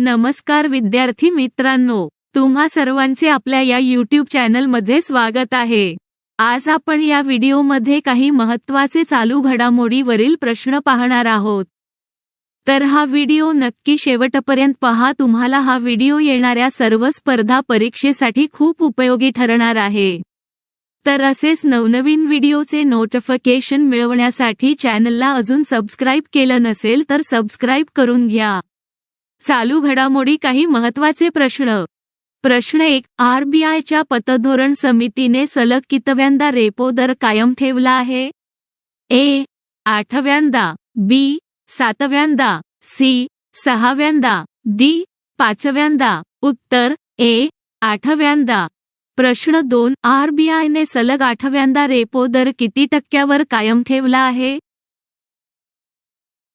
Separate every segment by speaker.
Speaker 1: नमस्कार विद्यार्थी मित्रांनो तुम्हा सर्वांचे आपल्या या यूट्यूब चॅनलमध्ये स्वागत आहे. आज आपण या व्हिडिओमध्ये काही महत्त्वाचे चालू घडामोडीवरील प्रश्न पाहणार आहोत. तर हा व्हिडिओ नक्की शेवटपर्यंत पहा तुम्हाला हा व्हिडिओ येणाऱ्या सर्व स्पर्धा परीक्षेसाठी खूप उपयोगी ठरणार आहे. तर असेच नवनवीन व्हिडिओचे नोटिफिकेशन मिळवण्यासाठी चॅनलला अजून सबस्क्राईब केलं नसेल तर सबस्क्राईब करून घ्या. चालू घडामोडी काही महत्त्वाचे प्रश्न. प्रश्न एक आरबीआयच्या पतधोरण समितीने सलग कितव्यांदा रेपो दर कायम ठेवला आहे? ए आठव्यांदा बी सातव्यांदा सी सहाव्यांदा डी पाचव्यांदा उत्तर ए आठव्यांदा. प्रश्न दोन आरबीआयने सलग आठव्यांदा रेपो दर किती टक्क्यावर कायम ठेवला आहे?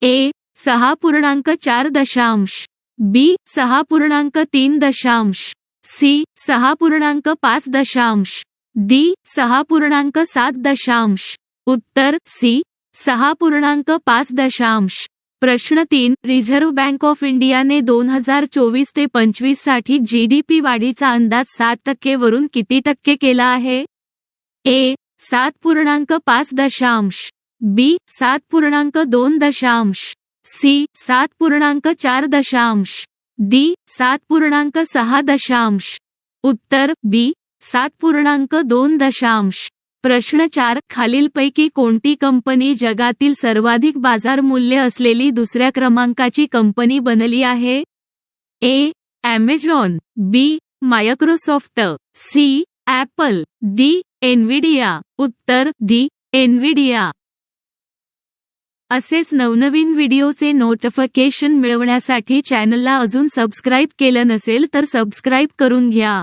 Speaker 1: ए सहा पूर्णांक चार दशांश. बी सहा पूर्णांक तीन दशांश. सी सहा पूर्णांक पाच दशांश. डी सहा पूर्णांक सात दशांश. उत्तर सी सहा पूर्णांक पाच दशांश. प्रश्न तीन रिझर्व्ह बँक ऑफ इंडियाने दोन हजार चोवीस ते पंचवीससाठी जीडीपी वाढीचा अंदाज सात टक्केवरून किती टक्के केला आहे? ए सात पूर्णांक पाच दशांश. बी सात पूर्णांक दोन दशांश. सी, सात पूर्णांक चार दशांश. डी, सात पूर्णांक सहा दशांश. उत्तर, बी, सात पूर्णांक दोन दशांश. प्रश्न चार, खालीलपैकी कोणती कंपनी जगातील सर्वाधिक बाज़ार मूल्य असलेली दुसऱ्या क्रमांकाची कंपनी बनली आहे? A Amazon B, Microsoft, C, Apple, D Nvidia उत्तर, डी एनविडिया असेच नवनवीन व्हिडिओचे नोटिफिकेशन मिळवण्यासाठी चॅनलला अजून सबस्क्राईब केलं नसेल तर सबस्क्राईब करून घ्या.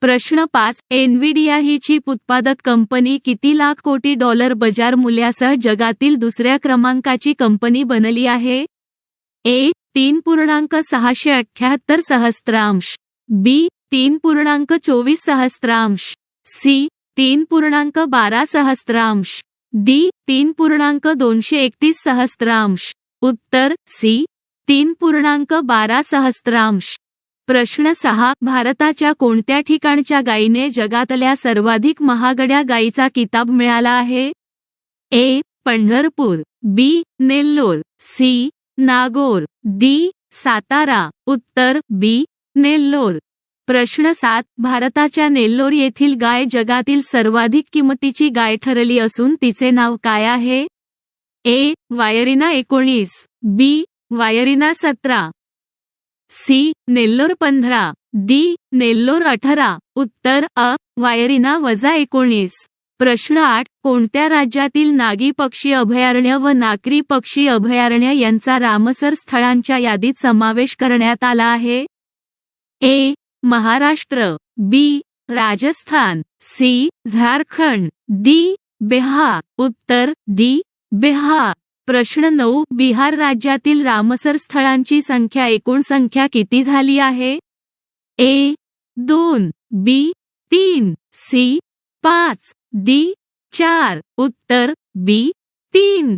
Speaker 1: प्रश्न पाच एनविडिया ही चिप उत्पादक कंपनी किती लाख कोटी डॉलर बाजार मूल्यासह जगातील दुसऱ्या क्रमांकाची कंपनी बनली आहे? ए तीन पूर्णांक सहाशे अठ्ठ्याहत्तर सहस्त्रांश. बी तीन पूर्णांक चोवीस सहस्त्रांश. सी तीन पूर्णांक बारा सहस्त्रांश. डी तीन पूर्णांक दोनशे एकतीस सहस्त्रांश. उत्तर सी तीन पूर्णांक बारा सहस्त्रांश. प्रश्न सहा भारताच्या कोणत्या ठिकाणच्या गायीने जगातल्या सर्वाधिक महागड्या गायीचा किताब मिळाला आहे? A Pandharpur B Nellore C Nagore D Satara. उत्तर बी नेल्लोर. प्रश्न सात भारताच्या नेल्लोर येथील गाय जगातील सर्वाधिक किमतीची गाय ठरली असून तिचे नाव काय आहे? ए वायरिना एकोणीस बी वायरिना सतरा सी नेल्लोर पंधरा डी नेल्लोर अठरा उत्तर अ वायरिना वजा एकोणीस. प्रश्न आठ कोणत्या राज्यातील नागी पक्षी अभयारण्य व नाकरी पक्षी अभयारण्य यांचा रामसर स्थळांच्या यादीत समावेश करण्यात आला आहे? A Maharashtra B Rajasthan C Jharkhand D Bihar उत्तर डी बिहार. प्रश्न नऊ बिहार राज्यातील रामसर स्थळांची संख्या एकूण संख्या किती झाली आहे? ए दोन बी तीन सी पाच डी चार उत्तर बी तीन.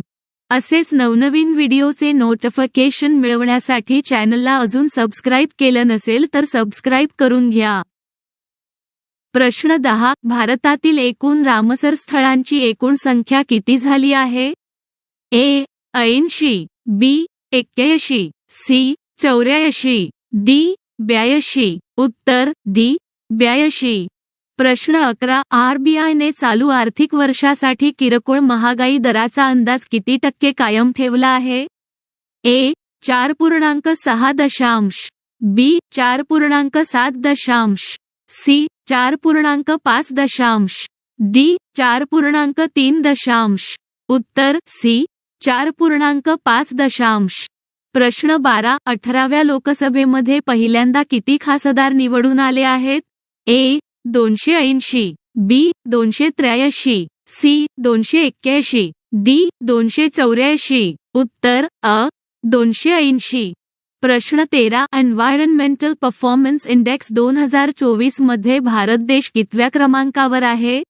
Speaker 1: असेच नवनवीन व्हिडिओचे नोटिफिकेशन मिळवण्यासाठी चॅनलला अजून सबस्क्राईब केलं नसेल तर सबस्क्राईब करून घ्या. प्रश्न दहा भारतातील एकूण रामसर स्थळांची एकूण संख्या किती झाली आहे? ए ऐंशी बी एक्क्याऐंशी सी चौऱ्याऐंशी डी ब्याऐंशी उत्तर डी ब्याऐंशी. प्रश्न अकरा आरबीआयने चालू आर्थिक वर्षासाठी किरकोळ महागाई दराचा अंदाज किती टक्के कायम ठेवला आहे? ए चार पूर्णांक सहा दशांश. बी चार पूर्णांक सात दशांश. सी चार पूर्णांक पाच दशांश. डी चार पूर्णांक तीन दशांश. उत्तर सी चार पूर्णांक पाच दशांश. प्रश्न बारा अठराव्या लोकसभेमध्ये पहिल्यांदा किती खासदार निवडून आले आहेत? ए दोनशे ऐंशी बी दोनशे त्र्याऐंशी सी दोनशे एक्क्याऐंशी डी दोनशे चौऱ्याऐंशी. उत्तर अ दोनशे ऐंशी. प्रश्न तेरा एन्व्हायरमेंटल परफॉर्मन्स इंडेक्स दोन हजार चोवीसमध्ये भारत देश कितव्या क्रमांकावर आहे?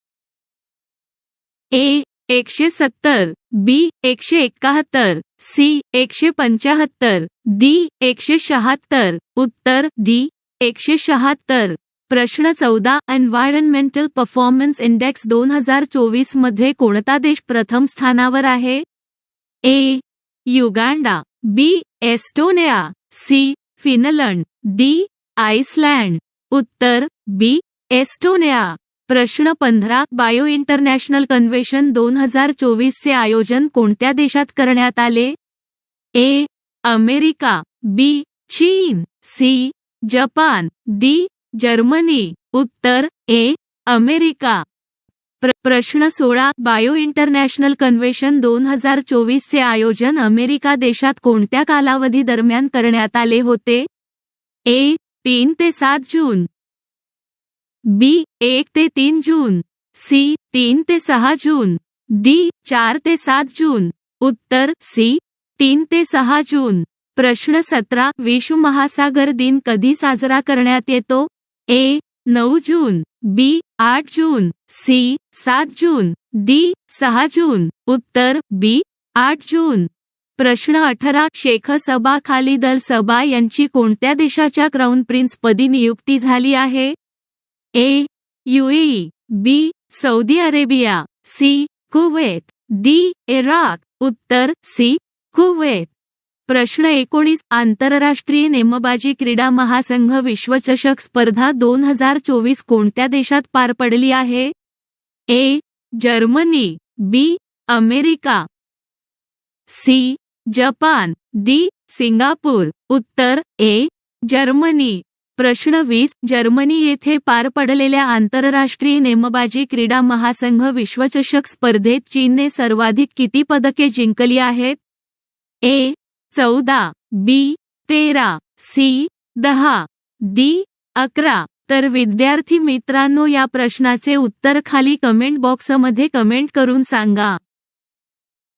Speaker 1: ए एकशे सत्तर बी एकशे एकाहत्तर सी एकशे पंचाहत्तर डी एकशे शहात्तर. उत्तर डी एकशे शहात्तर. प्रश्न चौदा एन्व्हायरमेंटल परफॉर्मन्स इंडेक्स दोन हजार चोवीसमध्ये कोणता देश प्रथम स्थानावर आहे? A Uganda B Estonia C Finland D Iceland. उत्तर बी एस्टोनिया. प्रश्न पंधरा बायो इंटरनॅशनल कन्व्हेशन दोन हजार चोवीसचे आयोजन कोणत्या देशात करण्यात आले? ए अमेरिका बी चीन सी जपान डी जर्मनी उत्तर ए अमेरिका. प्र प्रश्न सोळा बायो इंटरनॅशनल कन्व्हेशन दोन हजार चोवीसचे आयोजन अमेरिका देशात कोणत्या कालावधी दरम्यान करण्यात आले होते? ए तीन ते सात जून. बी एक ते तीन जून. सी तीन ते सहा जून. डी चार ते सात जून. उत्तर सी तीन ते सहा जून. प्रश्न सतरा विश्व महासागर दिन कधी साजरा करण्यात येतो? ए नऊ जून बी आठ जून सी सात जून डी सहा जून उत्तर बी आठ जून. प्रश्न अठरा शेख सबा खाली दल सबा यांची कोणत्या देशाच्या क्राऊन प्रिन्स पदी नियुक्ती झाली आहे? A UAE B Saudi Arabia C Kuwait D Iraq उत्तर सी कुवेत. प्रश्न एकोणीस आंतरराष्ट्रीय नेमबाजी क्रीडा महासंघ विश्वचषक स्पर्धा दोन हजार चोवीस कोणत्या देशात पार पडली आहे? A Germany B America C Japan D Singapore. उत्तर ए जर्मनी. प्रश्न वीस जर्मनी येथे पार पडलेल्या आंतरराष्ट्रीय नेमबाजी क्रीडा महासंघ विश्वचषक स्पर्धेत चीनने सर्वाधिक किती पदके जिंकली आहेत? ए चौदा बी तेरा सी दहा डी अकरा. तर विद्यार्थी मित्रांनो या प्रश्नाचे उत्तर खाली कमेंट बॉक्समध्ये कमेंट करून सांगा.